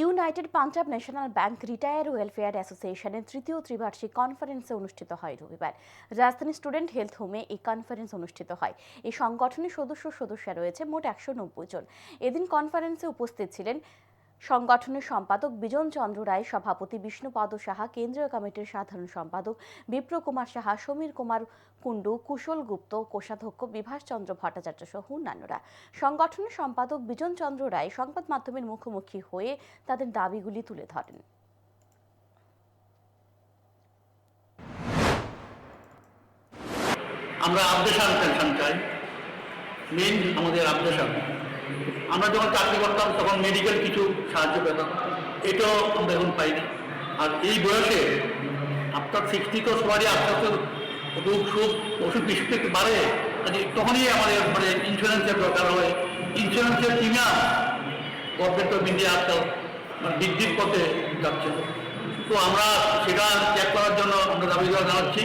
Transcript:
United Punjab national bank retire welfare অ্যাসোসিয়েশনের তৃতীয় ত্রিবার্ষিক কনফারেন্সে অনুষ্ঠিত হয় রবিবার। রাজধানী স্টুডেন্ট হেলথ হোমে এই কনফারেন্স অনুষ্ঠিত হয়। এই সংগঠনের সদস্য সদস্যা রয়েছে মোট একশো নব্বই জন। এদিন কনফারেন্সে উপস্থিত ছিলেন সংগঠনের সম্পাদক বিজন চন্দ্র রায়, সভাপতি বিষ্ণুপদ সাহা, কেন্দ্রীয় কমিটির সাধারণ সম্পাদক বিপ্র কুমার সাহা, সমীর কুমার কুণ্ডু, কুশল গুপ্ত, কোষাধ্যক্ষ বিভাস চন্দ্র ভট্টাচার্য সহ অন্যান্যরা। সংগঠনের সম্পাদক বিজন চন্দ্র রায় সংবাদ মাধ্যমের মুখোমুখি হয়ে তাদের দাবিগুলি তুলে ধরেন। আমরা আপডেশন পেনশন চাই। মেন আমাদের আপডেশন আমরা যখন চাকরি করতাম, তখন মেডিকেল কিছু সাহায্য পেতাম। এটাও আমরা এখন পাইনি আর এই বয়সে আপনার সিক্সটি তো সবারই আস্তে রোগ সুখ ওষুধ বিশুদ্ধ একটু বাড়ে কাজে তখনই আমাদের মানে ইন্স্যুরেন্সের দরকার হয়। ইন্স্যুরেন্সের প্রিমিয়াম গভর্নমেন্ট অফ ইন্ডিয়া আজকাল মানে বৃদ্ধির পথে যাচ্ছে। তো আমরা সেটা ত্যাগ করার জন্য আমরা দাবি জানাচ্ছি।